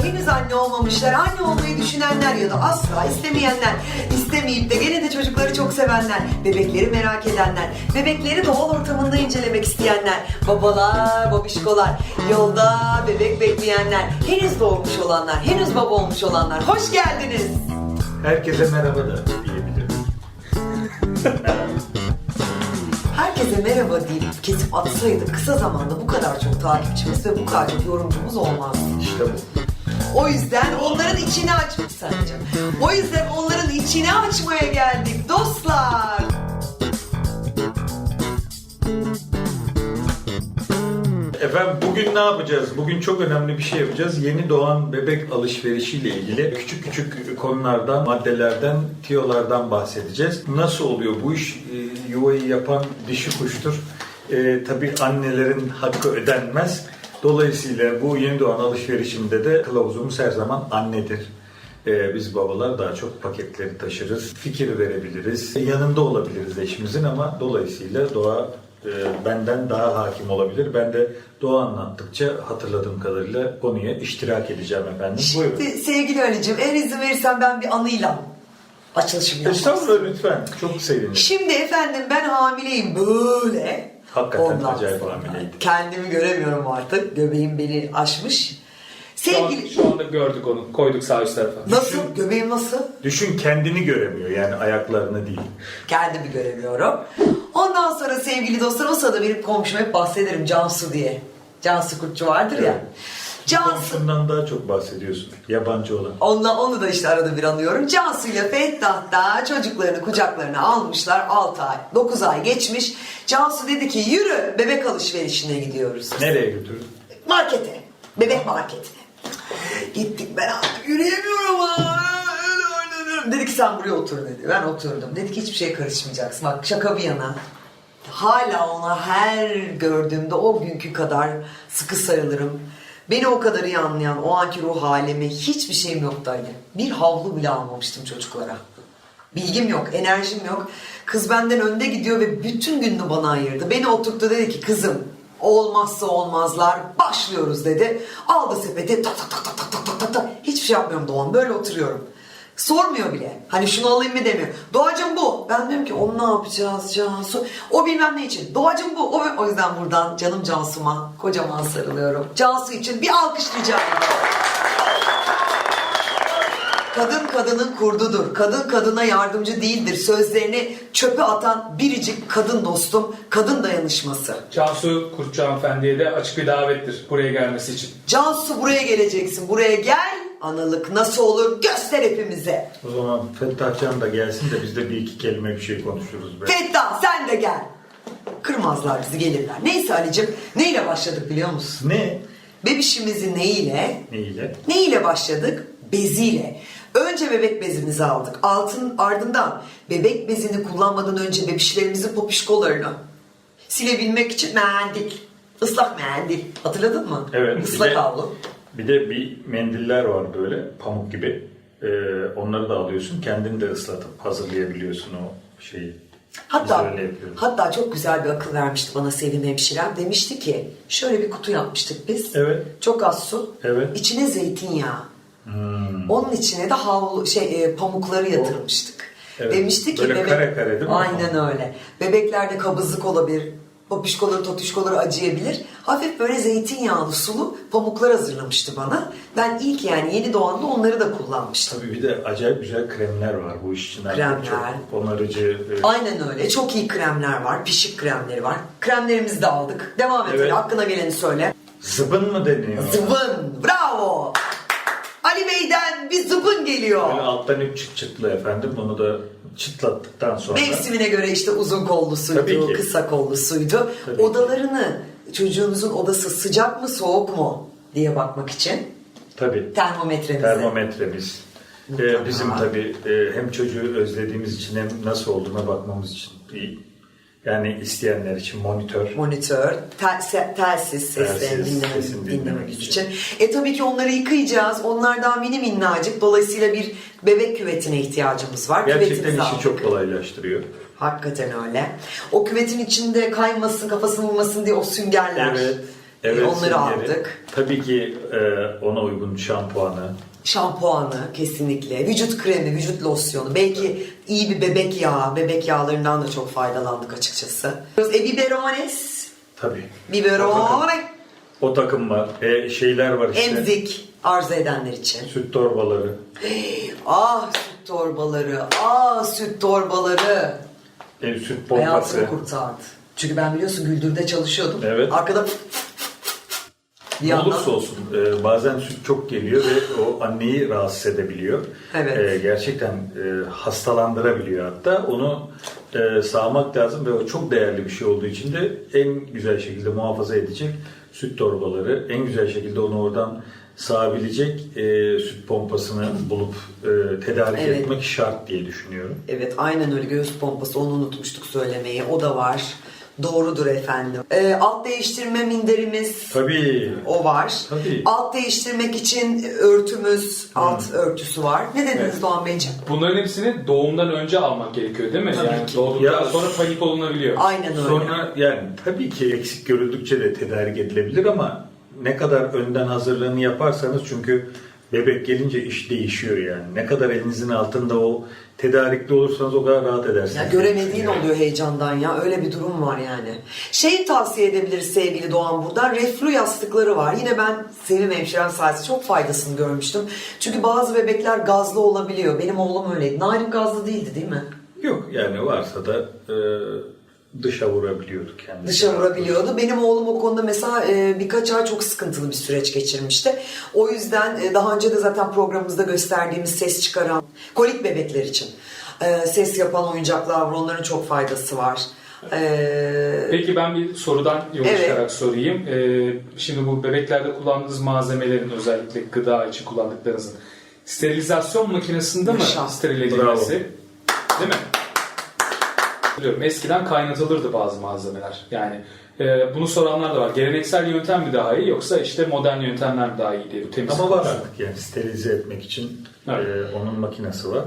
henüz anne olmamışlar, anne olmayı düşünenler ya da asla istemeyenler, istemeyip de gene de çocukları çok sevenler, bebekleri merak edenler, bebekleri doğal ortamında incelemek isteyenler, babalar, babişkolar, yolda bebek bekleyenler, henüz doğmuş olanlar, henüz baba olmuş olanlar, hoş geldiniz. Herkese merhaba da diyebilirim. Herkese merhaba deyip kesip atsaydık kısa zamanda bu kadar çok takipçimiz ve bu kadar çok yorumcumuz olmazdı. İşte bu. O yüzden onların içini açmak sence. O yüzden onların içini açmaya geldik dostlar. Efendim bugün ne yapacağız? Bugün çok önemli bir şey yapacağız. Yeni doğan bebek alışverişiyle ilgili küçük küçük konulardan, maddelerden, tiyolardan bahsedeceğiz. Nasıl oluyor bu iş? Ee, Yuvayı yapan dişi kuştur. Ee, tabii annelerin hakkı ödenmez. Dolayısıyla bu yeni doğan alışverişinde de kılavuzumuz her zaman annedir. Ee, biz babalar daha çok paketleri taşırız, fikir verebiliriz, yanında olabiliriz eşimizin ama dolayısıyla doğa e, benden daha hakim olabilir. Ben de doğa anlattıkça hatırladığım kadarıyla konuya iştirak edeceğim efendim. Buyurun. Sevgili Ali'cim eğer izin verirsen ben bir anıyla açılışımı yapmak istiyorum. Estağfurullah lütfen. Çok sevinirim. Şimdi efendim ben hamileyim böyle. Hakikaten acayip hamileydi. Kendimi göremiyorum artık. Göbeğim beni aşmış. Şu, an, Sevgili... şu anda gördük onu. Koyduk sağ üst tarafa. Nasıl? Göbeğim nasıl? Düşün kendini göremiyor yani ayaklarını değil. Kendimi göremiyorum. Ondan sonra sevgili dostlar o sırada benim komşum hep bahsederim Cansu diye. Cansu Kurtçu vardır ya. Evet. Cansu. Komşundan daha çok bahsediyorsun. Yabancı olan. Onunla, onu da işte arada bir anıyorum. Cansu ile Fettah da çocuklarını kucaklarına almışlar. 6 ay, 9 ay geçmiş. Cansu dedi ki yürü bebek alışverişine gidiyoruz. Nereye götürdün? Markete. Bebek marketine. Gittik ben artık yürüyemiyorum. ha. Öyle oynanırım. Dedi ki sen buraya otur dedi. Ben oturdum. Dedi ki hiçbir şeye karışmayacaksın. Bak şaka bir yana. Hala ona her gördüğümde o günkü kadar sıkı sarılırım. Beni o kadar iyi anlayan o anki ruh halimi hiçbir şeyim yoktu Ali. Bir havlu bile almamıştım çocuklara. Bilgim yok, enerjim yok. Kız benden önde gidiyor ve bütün gününü bana ayırdı. Beni oturttu dedi ki kızım olmazsa olmazlar başlıyoruz dedi. Aldı sepeti tak tak tak tak tak tak tak tak. Hiçbir şey yapmıyorum Doğan böyle oturuyorum. Sormuyor bile. Hani şunu alayım mı demiyor. Doğacım bu. Ben diyorum ki onu ne yapacağız Cansu? O bilmem ne için. Doğacım bu. O, o yüzden buradan canım Cansu'ma kocaman sarılıyorum. Cansu için bir alkış rica. Kadın kadının kurdudur. Kadın kadına yardımcı değildir. Sözlerini çöpe atan biricik kadın dostum. Kadın dayanışması. Cansu Kurtçu hanımefendiye de açık bir davettir buraya gelmesi için. Cansu buraya geleceksin. Buraya gel. Analık nasıl olur göster hepimize. O zaman Fettah Can da gelsin de biz de bir iki kelime bir şey konuşuruz. Be. Fettah sen de gel. Kırmazlar bizi gelirler. Neyse Ali'cim neyle başladık biliyor musun? Ne? Bebişimizi neyle? Neyle? Neyle başladık? Beziyle. Önce bebek bezimizi aldık. Altın ardından bebek bezini kullanmadan önce bebişlerimizin popişkolarını silebilmek için mendil. Islak mendil. Hatırladın mı? Evet. Islak havlu. Bir de bir mendiller var böyle pamuk gibi. Ee, onları da alıyorsun. Kendin de ıslatıp hazırlayabiliyorsun o şeyi. Hatta, hatta çok güzel bir akıl vermişti bana Sevim hemşirem. Demişti ki şöyle bir kutu yapmıştık biz. Evet. Çok az su. Evet. İçine zeytinyağı. Hmm. Onun içine de havlu şey e, pamukları yatırmıştık. Evet. Demişti ki Böyle kare kare değil mi? Aynen öyle. Bebeklerde kabızlık olabilir. Popişkoları, totuşkoları acıyabilir. Hafif böyle zeytinyağlı sulu pamuklar hazırlamıştı bana. Ben ilk yani yeni doğanda onları da kullanmıştım. Tabii bir de acayip güzel kremler var bu iş için. Kremler. Çok onarıcı. e, Aynen öyle. Çok iyi kremler var. Pişik kremleri var. Kremlerimizi de aldık. Devam et. Evet. Ali, Hakkına geleni söyle. Zıbın mı deniyor? Zıbın. Bravo. Ali Bey'den bir zıbın geliyor. Böyle alttan üç çıt çıtlı efendim. Onu da çıtlattıktan sonra. Mevsimine göre işte uzun kollusuydu, ki. kısa kollusuydu. Tabii ki. Odalarını çocuğunuzun odası sıcak mı soğuk mu diye bakmak için Tabii. termometremizi. Termometremiz. Mutlaka. Ee, bizim tabii e, hem çocuğu özlediğimiz için hem nasıl olduğuna bakmamız için iyi. Yani isteyenler için monitör. monitör, tel- telsiz seslerini dinlemek, dinlemek dinlemek için. E tabii ki onları yıkayacağız. Onlar daha mini minnacık. Dolayısıyla bir bebek küvetine ihtiyacımız var. Gerçekten işi aldık. çok kolaylaştırıyor. Hakikaten öyle. O küvetin içinde kaymasın, kafasını vurmasın diye o süngerler. Evet. Evet, Onları aldık. Tabii ki e, ona uygun şampuanı. Şampuanı kesinlikle, vücut kremi, vücut losyonu, belki iyi bir bebek yağı, bebek yağlarından da çok faydalandık açıkçası. E biberones, Tabii. biberone, O takım var. E, şeyler var işte. emzik arzu edenler için. Süt torbaları. Ah süt torbaları, ah süt torbaları. E, süt pompası. Hayatımı kurtardı. Çünkü ben biliyorsun Güldür'de çalışıyordum. Evet. Arkada bir Ne yandan olursa olsun e, bazen süt çok geliyor ve o anneyi rahatsız edebiliyor. Evet. E, gerçekten e, hastalandırabiliyor hatta. Onu e, sağmak lazım ve o çok değerli bir şey olduğu için de en güzel şekilde muhafaza edecek süt torbaları, en güzel şekilde onu oradan sağabilecek e, süt pompasını bulup e, tedarik Evet. etmek şart diye düşünüyorum. Evet aynen öyle göğüs pompası onu unutmuştuk söylemeyi. O da var. Doğrudur efendim. Ee, alt değiştirme minderimiz Tabii. o var. Tabii. Alt değiştirmek için örtümüz, alt örtüsü var. Ne dediniz Evet. Doğan Beyciğim? Bunların hepsini doğumdan önce almak gerekiyor değil mi? Tabii yani ki. doğduktan Ya- sonra panik olunabiliyor. Aynen öyle. Sonra yani tabii ki eksik görüldükçe de tedarik edilebilir ama ne kadar önden hazırlığını yaparsanız çünkü bebek gelince iş değişiyor yani. Ne kadar elinizin altında o tedarikli olursanız o kadar rahat edersiniz. Ya göremediğin oluyor heyecandan ya. Öyle bir durum var yani. Şey tavsiye edebiliriz sevgili Doğan buradan. Reflü yastıkları var. Yine ben Sevim Hemşirem sayesinde çok faydasını görmüştüm. Çünkü bazı bebekler gazlı olabiliyor. Benim oğlum öyleydi. Narin gazlı değildi değil mi? Yok yani varsa da e, dışa vurabiliyordu kendisi. Dışa vurabiliyordu. Benim oğlum o konuda mesela e, birkaç ay çok sıkıntılı bir süreç geçirmişti. O yüzden e, daha önce de zaten programımızda gösterdiğimiz ses çıkaran kolik bebekler için e, ses yapan oyuncaklar var. Onların çok faydası var. Peki ben bir sorudan yola Evet. çıkarak sorayım. Ee, şimdi bu bebeklerde kullandığınız malzemelerin özellikle gıda için kullandıklarınızın sterilizasyon makinesinde mi Maşallah. steril edilmesi? Değil mi? Biliyorum eskiden kaynatılırdı bazı malzemeler. Yani e, bunu soranlar da var. Geleneksel yöntem mi daha iyi yoksa işte modern yöntemler mi daha iyi diye bu temizlik Ama var artık yani sterilize etmek için Evet. e, onun makinesi var.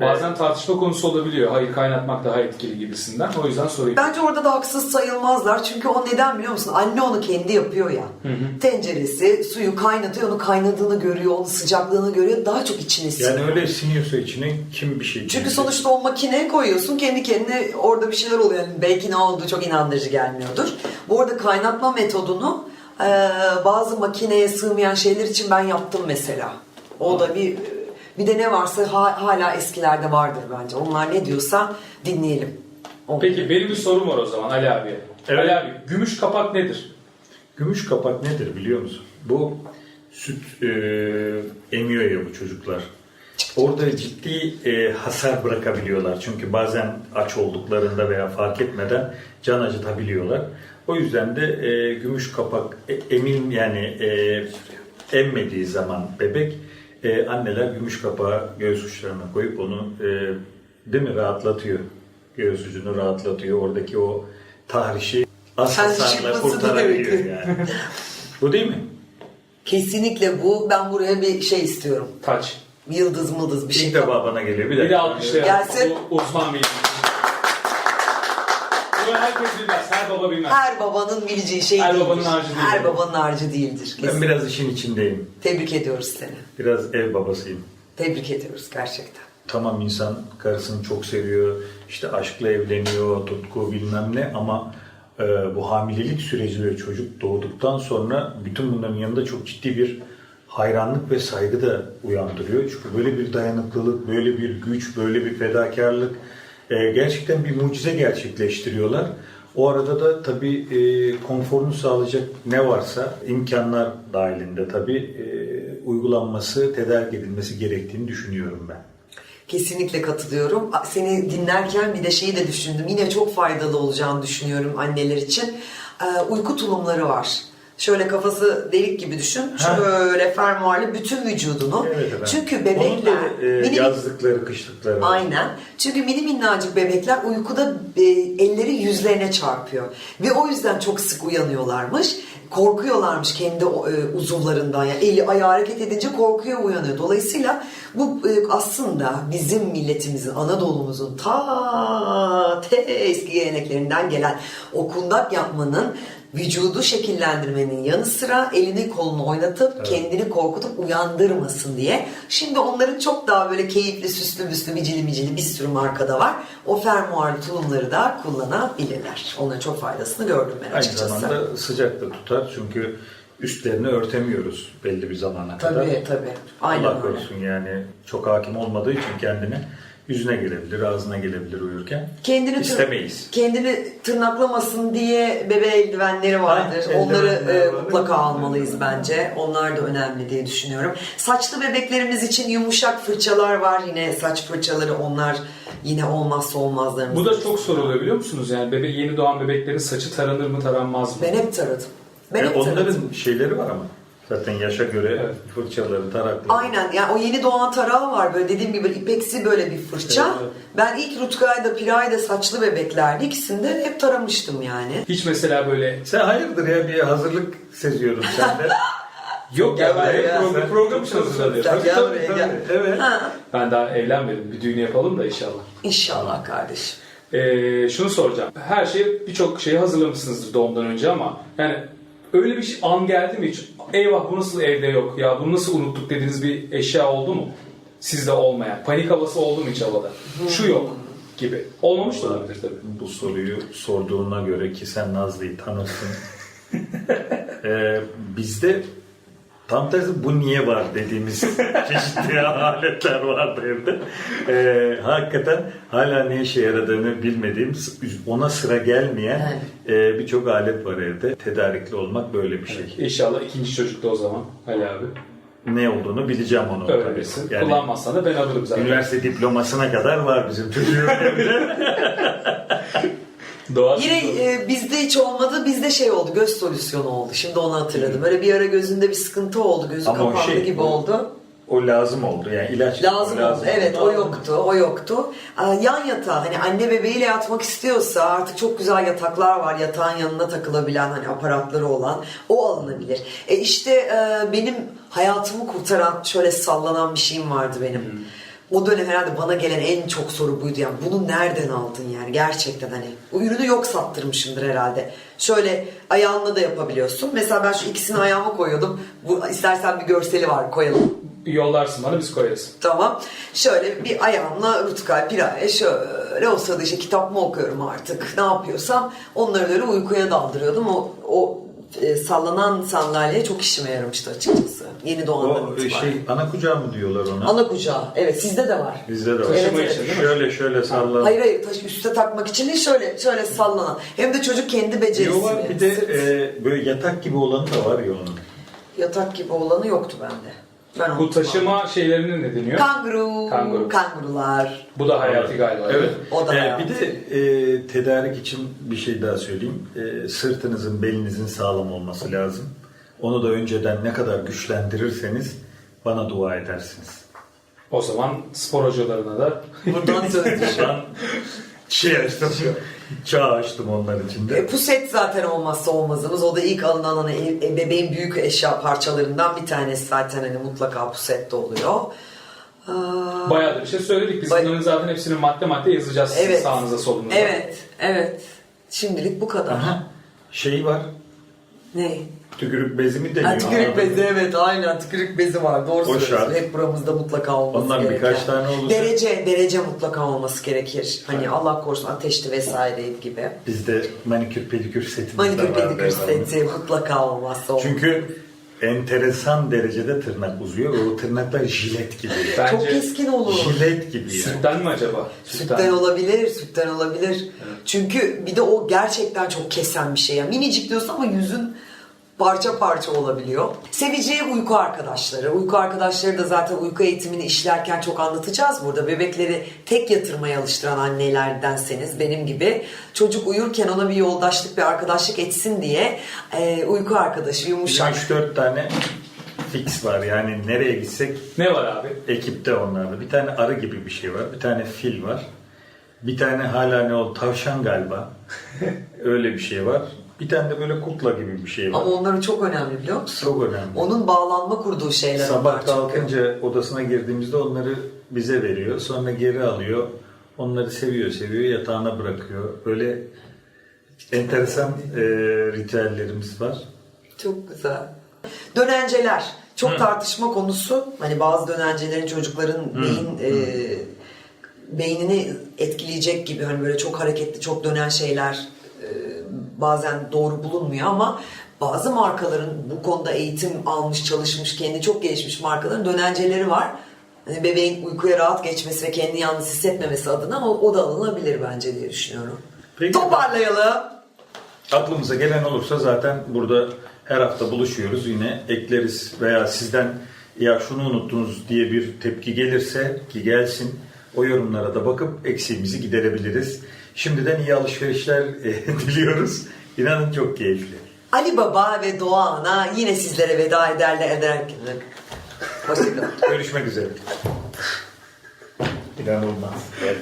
Bazen tartışma konusu olabiliyor. Hayır kaynatmak daha etkili gibisinden. O yüzden sorayım. Bence orada da haksız sayılmazlar. Çünkü o neden biliyor musun? Anne onu kendi yapıyor ya. Tenceresi, suyu kaynatıyor, onu kaynadığını görüyor, onun sıcaklığını görüyor. Daha çok içine siniyor. Yani öyle siniyorsa içine kim bir şey Çünkü sonuçta o makineye koyuyorsun kendi kendine orada bir şeyler oluyor. Yani belki ne olduğu çok inandırıcı gelmiyordur. Bu arada kaynatma metodunu e, bazı makineye sığmayan şeyler için ben yaptım mesela. O da bir bir de ne varsa ha- hala eskilerde vardır bence. Onlar ne diyorsa dinleyelim. Onları. Peki benim bir sorum var o zaman Ali abi. Evet. Ali abi gümüş kapak nedir? Gümüş kapak nedir biliyor musun? Bu süt e, emiyor ya bu çocuklar. Orada ciddi e, hasar bırakabiliyorlar. Çünkü bazen aç olduklarında veya fark etmeden can acıtabiliyorlar. O yüzden de e, gümüş kapak e, emin yani e, emmediği zaman bebek e, anneler gümüş kapağı göğüs uçlarına koyup onu e, değil mi rahatlatıyor. Göğüs ucunu rahatlatıyor. Oradaki o tahrişi az hasarla kurtarabiliyor yani. Bu değil mi? Kesinlikle bu. Ben buraya bir şey istiyorum. Taç. Yıldız mıldız bir şey. İlk defa bana geliyor. Bir Bir de dakika. alkışlayalım. Gelsin. Uzman bilgi. Bunu herkes bilmez. Her baba bilmez. Her babanın bileceği şey Her değildir. babanın harcı değildir. Her babanın harcı değildir. Ben Kesin. biraz işin içindeyim. Tebrik ediyoruz seni. Biraz ev babasıyım. Tebrik ediyoruz gerçekten. Tamam insan karısını çok seviyor, işte aşkla evleniyor, tutku bilmem ne ama e, bu hamilelik süreci ve çocuk doğduktan sonra bütün bunların yanında çok ciddi bir hayranlık ve saygı da uyandırıyor. Çünkü böyle bir dayanıklılık, böyle bir güç, böyle bir fedakarlık e, gerçekten bir mucize gerçekleştiriyorlar. O arada da tabii e, konforunu sağlayacak ne varsa imkanlar dahilinde tabii e, uygulanması, tedarik edilmesi gerektiğini düşünüyorum ben. Kesinlikle katılıyorum. Seni dinlerken bir de şeyi de düşündüm. Yine çok faydalı olacağını düşünüyorum anneler için. Ee, uyku tulumları var. Şöyle kafası delik gibi düşün. Ha. Şöyle fermuarlı bütün vücudunu. Evet efendim. Çünkü Onun bebekler da, e, mini- yazlıkları, kışlıkları. var. Aynen. Çünkü mini minnacık bebekler uykuda e, elleri yüzlerine çarpıyor. Ve o yüzden çok sık uyanıyorlarmış. Korkuyorlarmış kendi e, uzuvlarından. Yani eli ayağı hareket edince korkuyor uyanıyor. Dolayısıyla bu e, aslında bizim milletimizin, Anadolu'muzun ta te eski geleneklerinden gelen o kundak yapmanın vücudu şekillendirmenin yanı sıra elini kolunu oynatıp kendini korkutup uyandırmasın diye. Şimdi onların çok daha böyle keyifli, süslü müslü, micili micili bir sürü markada var. O fermuarlı tulumları da kullanabilirler. Onların çok faydasını gördüm ben Aynı açıkçası. zamanda sıcak da tutar çünkü üstlerini örtemiyoruz belli bir zamana kadar. Tabii tabii. Aynen Allah öyle. korusun yani çok hakim olmadığı için kendine yüzüne gelebilir, ağzına gelebilir uyurken. Kendini tır- İstemeyiz. kendini tırnaklamasın diye bebe eldivenleri vardır. Ha, Onları eldivenler e, var. mutlaka almalıyız bence. Onlar da önemli diye düşünüyorum. Saçlı bebeklerimiz için yumuşak fırçalar var. Yine saç fırçaları onlar yine olmazsa olmazlarımız. Bu da çok soruluyor biliyor musunuz? Yani bebe yeni doğan bebeklerin saçı taranır mı taranmaz mı? Ben hep taradım. Ben E, hep onların taradım. şeyleri var ama. Zaten yaşa göre Evet. fırçaları, tarakları. Aynen yani o yeni doğan tarağı var böyle dediğim gibi ipeksi böyle bir fırça. Evet, evet. Ben ilk Rutkay'da Piray'da saçlı bebeklerdi ikisinde hep taramıştım yani. Hiç mesela böyle Sen hayırdır ya bir hazırlık seziyorum sende. yok ya ben buraya program, sen. program için hazırlanıyorum. Tabii, tabii. Evet. Ha, Ben daha evlenmedim. Bir düğün yapalım da inşallah. İnşallah kardeşim. Ee, şunu soracağım. Her şeyi birçok şeyi hazırlamışsınızdır doğumdan önce ama yani öyle bir şey- an geldi mi hiç? Eyvah bu nasıl evde yok ya bunu nasıl unuttuk dediğiniz bir eşya oldu mu? Sizde olmayan. Panik havası oldu mu hiç havada? Şu yok gibi. Olmamış da olabilir tabii. Bu soruyu sorduğuna göre ki sen Nazlı'yı tanırsın. Ee, bizde tam tersi bu niye var dediğimiz çeşitli aletler vardı evde. Ee, hakikaten hala ne işe yaradığını bilmediğim, ona sıra gelmeyen e, birçok alet var evde. Tedarikli olmak böyle bir şey. İnşallah ikinci çocukta o zaman Ali abi. Ne olduğunu bileceğim onu. Öğrenirsin. Yani Kullanmazsan da ben alırım zaten. üniversite diplomasına kadar var bizim çocuğun evde. Doğa Yine e, bizde hiç olmadı, bizde şey oldu, göz solüsyonu oldu. Şimdi onu hatırladım. Böyle bir ara gözünde bir sıkıntı oldu, gözü Ama o kapandı şey, gibi o- oldu. O lazım oldu yani ilaç. Lazım, o oldu. Evet, o yoktu, o yoktu. Aa, Yan yatağı, hani anne bebeğiyle yatmak istiyorsa artık çok güzel yataklar var. Yatağın yanına takılabilen hani aparatları olan o alınabilir. E işte e, benim hayatımı kurtaran şöyle sallanan bir şeyim vardı benim. O dönem herhalde bana gelen en çok soru buydu yani bunu nereden aldın yani gerçekten hani o ürünü yok sattırmışımdır herhalde. Şöyle ayağınla da yapabiliyorsun. Mesela ben şu ikisini ayağıma koyuyordum. Bu istersen bir görseli var koyalım. yollarsın bana biz koyarız. Tamam. Şöyle bir ayağımla Rutkay Pira'ya şöyle o sırada işte kitap mı okuyorum artık ne yapıyorsam onları böyle uykuya daldırıyordum. O, o e, sallanan sandalye çok işime yaramıştı açıkçası. Yeni doğandan O itibaren. şey ana kucağı mı diyorlar ona? Ana kucağı. Evet sizde de var. Bizde de var. Taşıma Evet, için evet. değil mi? Şöyle şöyle sallan. Hayır hayır taş üste takmak için değil şöyle şöyle sallanan. Hem de çocuk kendi becerisini. Yo var bir de e, böyle yatak gibi olanı da var ya onun. yatak gibi olanı yoktu bende. Ben Bu taşıma şeylerine ne deniyor? Kanguru, Kanguru. kangurular. Bu da hayati galiba. Evet. O da E, hayati. bir de e, tedarik için bir şey daha söyleyeyim. E, sırtınızın, belinizin sağlam olması lazım. Onu da önceden ne kadar güçlendirirseniz bana dua edersiniz. O zaman spor hocalarına da Buradan söz. Ben şey açtım, çağ açtım onlar için de. E, puset zaten olmazsa olmazımız. O da ilk alınan hani e, bebeğin büyük eşya parçalarından bir tanesi zaten hani mutlaka pusette oluyor. Aa, bayağı da bir şey söyledik. Biz Bay- bunların zaten hepsini madde madde yazacağız sizin Evet. sağınıza solunuza. evet, evet. Şimdilik bu kadar. Aha, şey var, Ne? Tükürük bezi mi deniyor? Ha, tükürük bezi evet aynen tükürük bezi var. Doğru O söylüyorsun. Hep buramızda mutlaka olması Ondan gereken. birkaç tane olursa- Derece, derece mutlaka olması gerekir. Hani Allah korusun ateşli vesaire gibi. Bizde manikür pedikür setimiz Manikür de var. pedikür seti mutlaka olmazsa olmaz. Çünkü enteresan derecede tırnak uzuyor ve o tırnaklar jilet gibi. Bence Çok keskin olur. Jilet gibi yani. Sütten mi acaba? Sütten olabilir, sütten olabilir. Çünkü bir de o gerçekten çok kesen bir şey. Yani minicik diyorsun ama yüzün parça parça olabiliyor. Seveceği uyku arkadaşları. Uyku arkadaşları da zaten uyku eğitimini işlerken çok anlatacağız burada. Bebekleri tek yatırmaya alıştıran annelerdenseniz benim gibi çocuk uyurken ona bir yoldaşlık, bir arkadaşlık etsin diye e, uyku arkadaşı yumuşak. 3-4 tane fix var yani nereye gitsek Ne var abi? ekipte onlarda. Bir tane arı gibi bir şey var. Bir tane fil var. Bir tane hala ne o tavşan galiba. Öyle bir şey var. Bir tane de böyle kukla gibi bir şey var. Ama onları çok önemli biliyor musun? Çok önemli. Onun bağlanma kurduğu şeyler Sabah çünkü. kalkınca odasına girdiğimizde onları bize veriyor. Sonra geri alıyor. Onları seviyor seviyor yatağına bırakıyor. Böyle enteresan e, ritüellerimiz var. Çok güzel. Dönenceler. Çok tartışma konusu. Hani bazı dönencelerin çocukların beyin e, beynini etkileyecek gibi hani böyle çok hareketli, çok dönen şeyler bazen doğru bulunmuyor ama bazı markaların bu konuda eğitim almış, çalışmış, kendi çok gelişmiş markaların dönenceleri var. Hani bebeğin uykuya rahat geçmesi ve kendini yalnız hissetmemesi adına o, o da alınabilir bence diye düşünüyorum. Peki. Toparlayalım. Aklımıza gelen olursa zaten burada her hafta buluşuyoruz. Yine ekleriz veya sizden ya şunu unuttunuz diye bir tepki gelirse ki gelsin o yorumlara da bakıp eksiğimizi giderebiliriz. Şimdiden iyi alışverişler e, diliyoruz. İnanın çok keyifli. Ali Baba ve Doğan'a yine sizlere veda ederler ederken. Hoşçakalın. Görüşmek üzere. İnanılmaz. Evet.